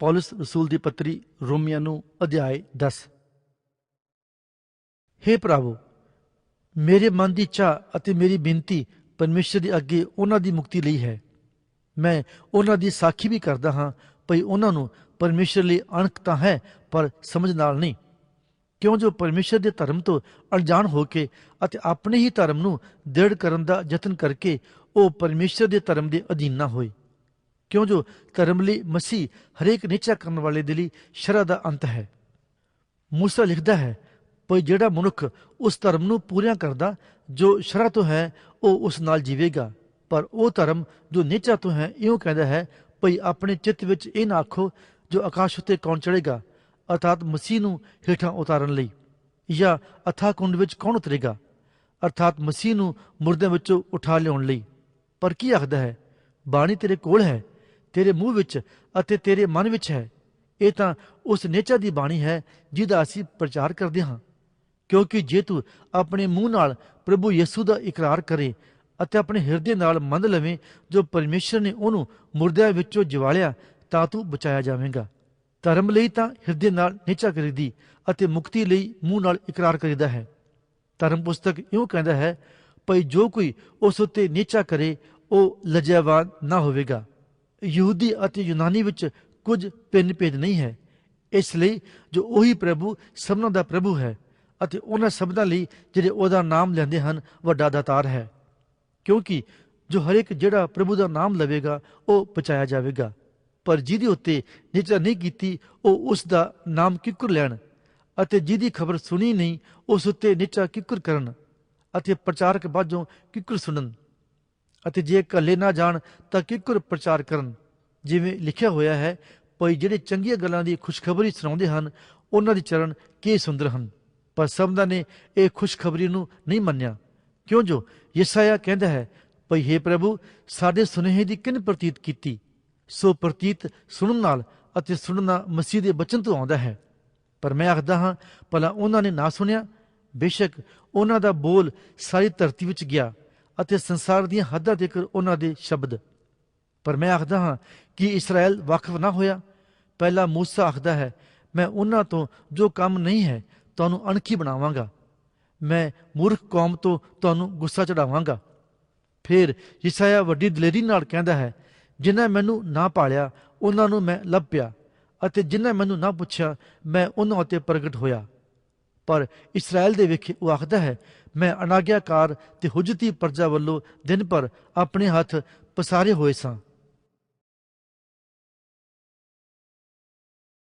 ਪੌਲਸ ਰਸੂਲ ਦੀ ਪੱਤਰੀ ਰੋਮੀਆਂ ਨੂੰ ਅਧਿਆਇ 10 हे ਪ੍ਰਭੂ ਮੇਰੇ ਮਨ ਦੀ ਚਾਹ ਅਤੇ ਮੇਰੀ ਬੇਨਤੀ ਪਰਮੇਸ਼ਰ ਦੇ ਅੱਗੇ ਉਹਨਾਂ ਦੀ ਮੁਕਤੀ ਲਈ ਹੈ ਮੈਂ ਉਹਨਾਂ ਦੀ ਸਾਖੀ ਵੀ ਕਰਦਾ ਹਾਂ ਭਈ ਉਹਨਾਂ ਨੂੰ ਪਰਮੇਸ਼ਰ ਲਈ ਅਣਖ ਤਾਂ ਹੈ ਪਰ ਸਮਝ ਨਾਲ ਨਹੀਂ ਕਿਉਂ ਜੋ ਪਰਮੇਸ਼ਰ ਦੇ ਧਰਮ ਤੋਂ ਅਣਜਾਣ ਹੋ ਕੇ ਅਤੇ ਆਪਣੇ ਹੀ ਧਰਮ ਨੂੰ ਦ੍ਰਿੜ ਕਰਨ ਦਾ ਯਤਨ ਕਰਕੇ ਉਹ ਪਰਮੇਸ਼ਰ ਦੇ ਧਰਮ ਦੇ ਅਧੀਨ ਨਾ ਹੋਏ ਕਿਉਂ ਜੋ ਧਰਮ ਲਈ ਮਸੀਹ ਹਰੇਕ ਨਿਚਾ ਕਰਨ ਵਾਲੇ ਦੇ ਲਈ ਸ਼ਰਅ ਦਾ ਅੰਤ ਹੈ। ਮੂਸਾ ਲਿਖਦਾ ਹੈ, ਭਈ ਜਿਹੜਾ ਮਨੁੱਖ ਉਸ ਧਰਮ ਨੂੰ ਪੂਰਿਆਂ ਕਰਦਾ, ਜੋ ਸ਼ਰਅ ਤੋਂ ਹੈ, ਉਹ ਉਸ ਨਾਲ ਜੀਵੇਗਾ। ਪਰ ਉਹ ਧਰਮ ਜੋ ਨਿਚਾ ਤੋਂ ਹੈ, ਇਉਂ ਕਹਿੰਦਾ ਹੈ, ਭਈ ਆਪਣੇ ਚਿੱਤ ਵਿੱਚ ਇਹ ਨਾ ਆਖੋ, ਜੋ ਆਕਾਸ਼ ਉੱਤੇ ਕੌਣ ਚੜੇਗਾ ਅਰਥਾਤ ਮਸੀਹ ਨੂੰ ਹੇਠਾਂ ਉਤਾਰਨ ਲਈ। ਜਾਂ ਅਥਾ ਕੁੰਡ ਵਿੱਚ ਕੌਣ ਉਤਰੇਗਾ, ਅਰਥਾਤ ਮਸੀਹ ਨੂੰ ਮੁਰਦਿਆਂ ਵਿੱਚੋਂ ਉਠਾ ਲਿਆਉਣ ਲਈ। ਪਰ ਕੀ ਆਖਦਾ ਹੈ, ਬਾਣੀ ਤੇਰੇ ਕੋਲ ਹੈ ਤੇਰੇ ਮੂੰਹ ਵਿੱਚ ਅਤੇ ਤੇਰੇ ਮਨ ਵਿੱਚ ਹੈ। ਇਹ ਤਾਂ ਉਸ ਨੇਚਾ ਦੀ ਬਾਣੀ ਹੈ ਜਿਹਦਾ ਅਸੀਂ ਪ੍ਰਚਾਰ ਕਰਦੇ ਹਾਂ। ਕਿਉਂਕਿ ਜੇ ਤੂੰ ਆਪਣੇ ਮੂੰਹ ਨਾਲ ਪ੍ਰਭੂ ਯਿਸੂ ਦਾ ਇਕਰਾਰ ਕਰੇ ਅਤੇ ਆਪਣੇ ਹਿਰਦੇ ਨਾਲ ਮੰਨ ਲਵੇਂ ਜੋ ਪਰਮੇਸ਼ਰ ਨੇ ਉਹਨੂੰ ਮੁਰਦਿਆਂ ਵਿੱਚੋਂ ਜਿਵਾਲਿਆ, ਤਾਂ ਤੂੰ ਬਚਾਇਆ ਜਾਵੇਂਗਾ। ਧਰਮ ਲਈ ਤਾਂ ਹਿਰਦੇ ਨਾਲ ਨਿਚਾ ਕਰੀਦੀ ਅਤੇ ਮੁਕਤੀ ਲਈ ਮੂੰਹ ਨਾਲ ਇਕਰਾਰ ਕਰੀਦਾ ਹੈ। ਧਰਮ ਪੁਸਤਕ ਇਉਂ ਕਹਿੰਦਾ ਹੈ, ਭਈ ਜੋ ਕੋਈ ਉਸ ਉੱਤੇ ਨੀਚਾ ਕਰੇ, ਉਹ ਲਜਿਆਵਾਨ ਨਾ ਹੋਵੇਗਾ। ਯਹੂਦੀ ਅਤੇ ਯੂਨਾਨੀ ਵਿੱਚ ਕੁਝ ਭਿੰਨ ਭੇਦ ਨਹੀਂ ਹੈ। ਇਸ ਲਈ ਜੋ ਉਹੀ ਪ੍ਰਭੂ ਸਭਨਾਂ ਦਾ ਪ੍ਰਭੂ ਹੈ ਅਤੇ ਉਹਨਾਂ ਸਭਨਾਂ ਲਈ ਜਿਹੜੇ ਉਹਦਾ ਨਾਮ ਲੈਂਦੇ ਹਨ, ਵੱਡਾ ਦਾਤਾਰ ਹੈ। ਕਿਉਂਕਿ ਜੋ ਹਰੇਕ ਜਿਹੜਾ ਪ੍ਰਭੂ ਦਾ ਨਾਮ ਲਵੇਗਾ, ਉਹ ਬਚਾਇਆ ਜਾਵੇਗਾ। ਪਰ ਜਿਹਦੇ ਉੱਤੇ ਨਿਚਾ ਨਹੀਂ ਕੀਤੀ, ਉਹ ਉਸ ਦਾ ਨਾਮ ਕਿੱਕਰ ਲੈਣ ਅਤੇ ਜਿਹਦੀ ਖਬਰ ਸੁਣੀ ਨਹੀਂ, ਉਸ ਉੱਤੇ ਨਿਚਾ ਕਿੱਕਰ ਕਰਨ ਅਤੇ ਪ੍ਰਚਾਰਕ ਬਾਝੋਂ ਕਿੱਕਰ ਸੁਣਨ। ਅਤੇ ਜੇ ਇਕੱਲੇ ਨਾ ਜਾਣ ਤਾਂ ਕਿੱਕਰ ਪ੍ਰਚਾਰ ਕਰਨ? ਜਿਵੇਂ ਲਿਖਿਆ ਹੋਇਆ ਹੈ, ਭਈ ਜਿਹੜੇ ਚੰਗੀਆਂ ਗੱਲਾਂ ਦੀ ਖੁਸ਼ਖਬਰੀ ਸੁਣਾਉਂਦੇ ਹਨ, ਉਹਨਾਂ ਦੇ ਚਰਨ ਕੀ ਸੁੰਦਰ ਹਨ? ਪਰ ਸਭਨਾਂ ਨੇ ਇਹ ਖੁਸ਼ਖਬਰੀ ਨੂੰ ਨਹੀਂ ਮੰਨਿਆ। ਕਿਉਂ ਜੋ ਯਸਾਇਆ ਕਹਿੰਦਾ ਹੈ, ਭਈ हे ਪ੍ਰਭੂ, ਸਾਡੇ ਸੁਨੇਹੇ ਦੀ ਕਿਨ ਪ੍ਰਤੀਤ ਕੀਤੀ? ਸੋ ਪ੍ਰਤੀਤ ਸੁਣਨ ਨਾਲ ਅਤੇ ਸੁਣਨਾ ਮਸੀਹ ਦੇ ਬਚਨ ਤੋਂ ਆਉਂਦਾ ਹੈ। ਪਰ ਮੈਂ ਆਖਦਾ ਹਾਂ, ਭਲਾ ਉਹਨਾਂ ਨੇ ਨਾ ਸੁਣਿਆ। ਬੇਸ਼ੱਕ ਉਹਨਾਂ ਦਾ ਬੋਲ ਸਾਰੀ ਧਰਤੀ ਵਿੱਚ ਗਿਆ। ਅਤੇ ਸੰਸਾਰ ਦੀਆਂ ਹੱਦਾਂ ਤੱਕ ਉਹਨਾਂ ਦੇ ਸ਼ਬਦ। ਪਰ ਮੈਂ ਆਖਦਾ ਹਾਂ ਕਿ ਇਸਰਾਇਲ ਵਾਕਫ ਨਾ ਹੋਇਆ। ਪਹਿਲਾ ਮੂਸਾ ਆਖਦਾ ਹੈ, ਮੈਂ ਉਹਨਾਂ ਤੋਂ ਜੋ ਕੰਮ ਨਹੀਂ ਹੈ, ਤੁਹਾਨੂੰ ਅਣਖੀ ਬਣਾਵਾਂਗਾ। ਮੈਂ ਮੂਰਖ ਕੌਮ ਤੋਂ ਤੁਹਾਨੂੰ ਗੁੱਸਾ ਚੜਾਵਾਂਗਾ। ਫਿਰ ਯਿਸਾਇਆ ਵੱਡੀ ਦਲੇਰੀ ਨਾਲ ਕਹਿੰਦਾ ਹੈ, ਜਿਨ੍ਹਾਂ ਮੈਨੂੰ ਨਾ ਪਾਲਿਆ, ਉਹਨਾਂ ਨੂੰ ਮੈਂ ਲੱਭਿਆ, ਅਤੇ ਜਿਨ੍ਹਾਂ ਮੈਨੂੰ ਨਾ ਪੁੱਛਿਆ, ਮੈਂ ਉਹਨਾਂ ਉੱਤੇ ਪ੍ਰਗਟ ਹੋਇਆ। ਪਰ ਇਸਰਾਇਲ ਦੇ ਵੇਖੇ ਉਹ ਆਖਦਾ ਹੈ, ਮੈਂ ਅਨਾਗਿਆਕਾਰ ਤੇ ਹੁਜਤੀ ਪਰਜਾ ਵੱਲੋਂ ਦਿਨ ਪਰ ਆਪਣੇ ਹੱਥ ਪਸਾਰੇ ਹੋਏ ਸਾਂ।